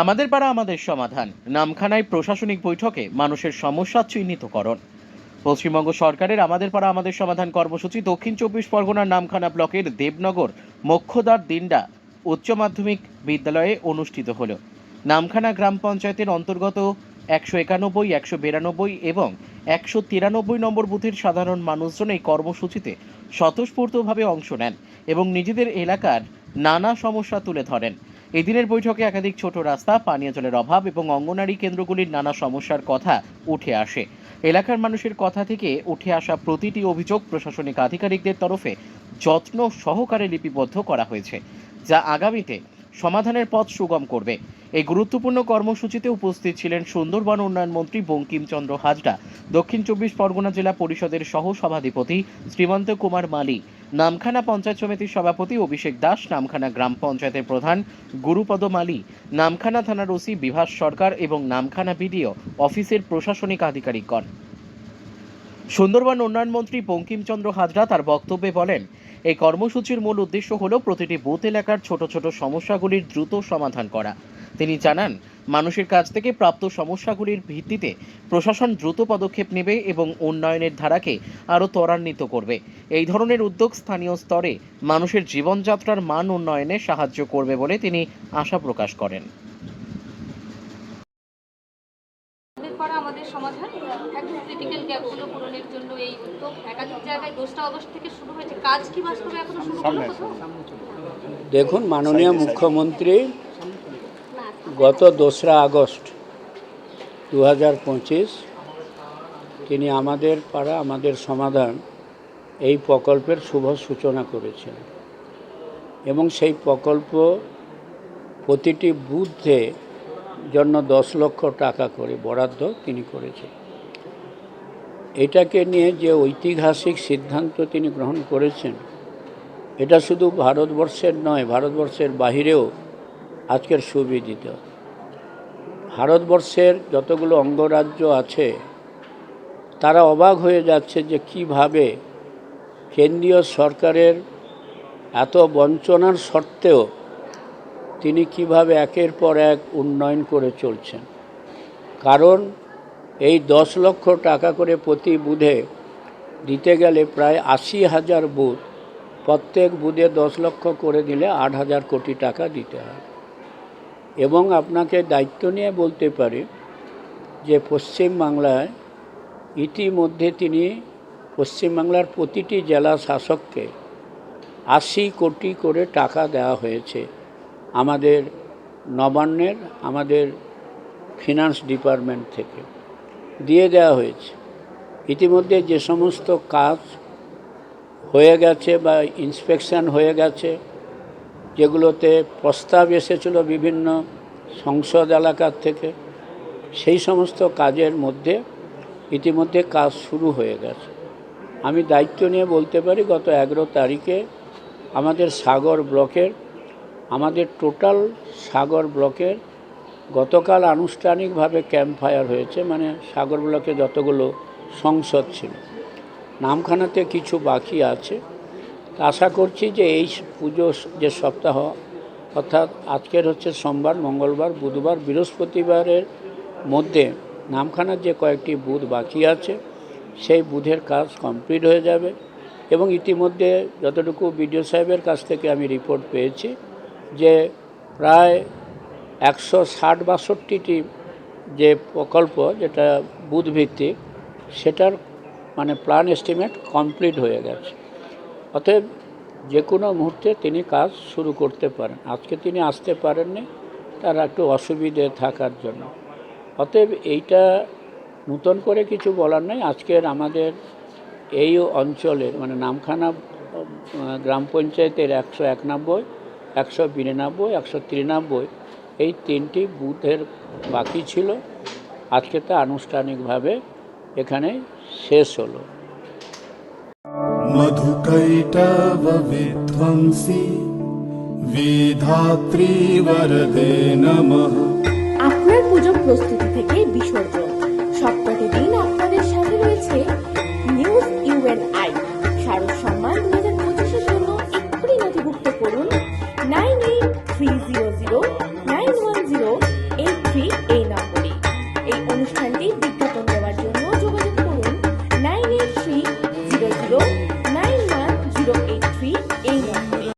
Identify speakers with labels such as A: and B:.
A: আমাদের পাড়া আমাদের সমাধান। নামখানায় প্রশাসনিক বৈঠকে মানুষের সমস্যা চিহ্নিতকরণ। পশ্চিমবঙ্গ সরকারের আমাদের পাড়া আমাদের সমাধান কর্মসূচি দক্ষিণ চব্বিশ পরগনার নামখানা ব্লকের দেবনগর মক্ষদার দিন্ডা উচ্চ মাধ্যমিক বিদ্যালয়ে অনুষ্ঠিত হল। নামখানা গ্রাম পঞ্চায়েতের অন্তর্গত একশো একানব্বই, একশো বিরানব্বই এবং একশো তিরানব্বই নম্বর বুথের সাধারণ মানুষজন এই কর্মসূচিতে স্বতঃস্ফূর্তভাবে অংশ নেন এবং নিজেদের এলাকার নানা সমস্যা তুলে ধরেন। এদিনের বৈঠকে একাধিক ছোট রাস্তা, পানীয় জলের অভাব এবং অঙ্গনারী কেন্দ্রগুলির নানা সমস্যার কথা উঠে আসে। এলাকার মানুষের কথা থেকে উঠে আসা প্রতিটি অভিযোগ প্রশাসনিক আধিকারিকদের তরফে যত্ন সহকারে লিপিবদ্ধ করা হয়েছে, যা আগামীতে সমাধানের পথ সুগম করবে। এই গুরুত্বপূর্ণ কর্মসূচিতে উপস্থিত ছিলেন সুন্দরবন উন্নয়ন মন্ত্রী বঙ্কিমচন্দ্র হাজরা, দক্ষিণ চব্বিশ পরগনা জেলা পরিষদের সহ সভাধিপতি শ্রীমন্ত কুমার মালি নামখানা পঞ্চায়েত সমিতির সভাপতি অভিষেক দাস, নামখানা গ্রাম পঞ্চায়েতের প্রধান গুরুপদ মালি, নামখানা থানার ওসি বিভাস সরকার এবং নামখানা বিডিও অফিসের প্রশাসনিক আধিকারিকগণ। সুন্দরবন উন্নয়ন মন্ত্রী বঙ্কিমচন্দ্র হাজরা তার বক্তব্যে বলেন এই কর্মসূচির মূল উদ্দেশ্য হল প্রতিটি বুথ এলাকার ছোট ছোট সমস্যাগুলির দ্রুত সমাধান করা। তিনি জানান মানুষের কাছ থেকে প্রাপ্ত সমস্যাগুলির ভিত্তিতে প্রশাসন দ্রুত পদক্ষেপ নেবে এবং উন্নয়নের ধারাকে আরও ত্বরান্বিত করবে। এই ধরনের উদ্যোগ স্থানীয় স্তরে মানুষের জীবনযাত্রার মান উন্নয়নে সাহায্য করবে বলে তিনি আশা প্রকাশ করেন।
B: আমাদের আমাদের সমাধান একদম ক্রিটিক্যাল গ্যাপগুলো পূরণের জন্য এই উদ্যোগ। একাধিক জায়গায় দোসরা অগস্ট থেকে শুরু হয়েছে। কাজ কি বাস্তবে এখনও শুরু হলো
C: দেখুন মাননীয় মুখ্যমন্ত্রী গত দোসরা আগস্ট দু তিনি আমাদের পাড়া, আমাদের সমাধান এই প্রকল্পের শুভ সূচনা করেছেন। এবং সেই প্রকল্প প্রতিটি বুথে জন্য দশ লক্ষ টাকা করে বরাদ্দ তিনি করেছেন। এটাকে নিয়ে যে ঐতিহাসিক সিদ্ধান্ত তিনি গ্রহণ করেছেন, এটা শুধু ভারতবর্ষের নয়, ভারতবর্ষের বাহিরেও আজকের সুবিদিত। ভারতবর্ষের যতগুলো অঙ্গরাজ্য আছে, তারা অবাক হয়ে যাচ্ছে যে কীভাবে কেন্দ্রীয় সরকারের এত বঞ্চনার সত্ত্বেও তিনি কীভাবে একের পর এক উন্নয়ন করে চলছেন। কারণ এই দশ লক্ষ টাকা করে প্রতি বুধে দিতে গেলে প্রায় আশি হাজার বুথ, প্রত্যেক বুধে দশ লক্ষ করে দিলে আট হাজার কোটি টাকা দিতে হয়। এবং আপনাকে দায়িত্ব নিয়ে বলতে পারি যে পশ্চিমবাংলায় ইতিমধ্যে তিনি পশ্চিমবাংলার প্রতিটি জেলা শাসককে আশি কোটি করে টাকা দেওয়া হয়েছে। আমাদের নবান্নের, আমাদের ফিনান্স ডিপার্টমেন্ট থেকে দিয়ে দেওয়া হয়েছে। ইতিমধ্যে যে সমস্ত কাজ হয়ে গেছে বা ইন্সপেকশন হয়ে গেছে যেগুলোতে প্রস্তাব এসেছিল বিভিন্ন সংসদ এলাকার থেকে, সেই সমস্ত কাজের মধ্যে ইতিমধ্যে কাজ শুরু হয়ে গেছে। আমি দায়িত্ব নিয়ে বলতে পারি, গত এগারো তারিখে আমাদের সাগর ব্লকের, আমাদের টোটাল সাগর ব্লকের গতকাল আনুষ্ঠানিকভাবে ক্যাম্প ফায়ার হয়েছে মানে সাগর ব্লকে যতগুলো সংসদ ছিল। নামখানাতে কিছু বাকি আছে। আশা করছি যে এই পুজো যে সপ্তাহ, অর্থাৎ আজকের হচ্ছে সোমবার, মঙ্গলবার, বুধবার, বৃহস্পতিবারের মধ্যে নামখানার যে কয়েকটি বুথ বাকি আছে, সেই বুথের কাজ কমপ্লিট হয়ে যাবে এবং ইতিমধ্যে যতটুকু বিডিও সাহেবের কাছ থেকে আমি রিপোর্ট পেয়েছি যে প্রায় একশো ষাট বাষট্টিটি যে প্রকল্প, যেটা বুথ ভিত্তিক সেটার মানে প্ল্যান এস্টিমেট কমপ্লিট হয়ে গেছে। অতএব যে কোনো মুহূর্তে তিনি কাজ শুরু করতে পারেন। আজকে তিনি আসতে পারেননি, তার একটু অসুবিধে থাকার জন্য। অতএব এইটা নতুন করে কিছু বলার নেই। আজকের আমাদের এই অঞ্চলের মানে নামখানা গ্রাম পঞ্চায়েতের একশো একানব্বই, একশো বিরানব্বই, একশো তিরানব্বই, এই তিনটি বুথের বাকি ছিল। আজকে তা আনুষ্ঠানিকভাবে এখানে শেষ হলো।
D: मधुकैटवविध्वंसी विधात्री वरदे नमः
E: আপনার পুজো প্রস্তুতি থেকে বিসর্জন সপ্তাহে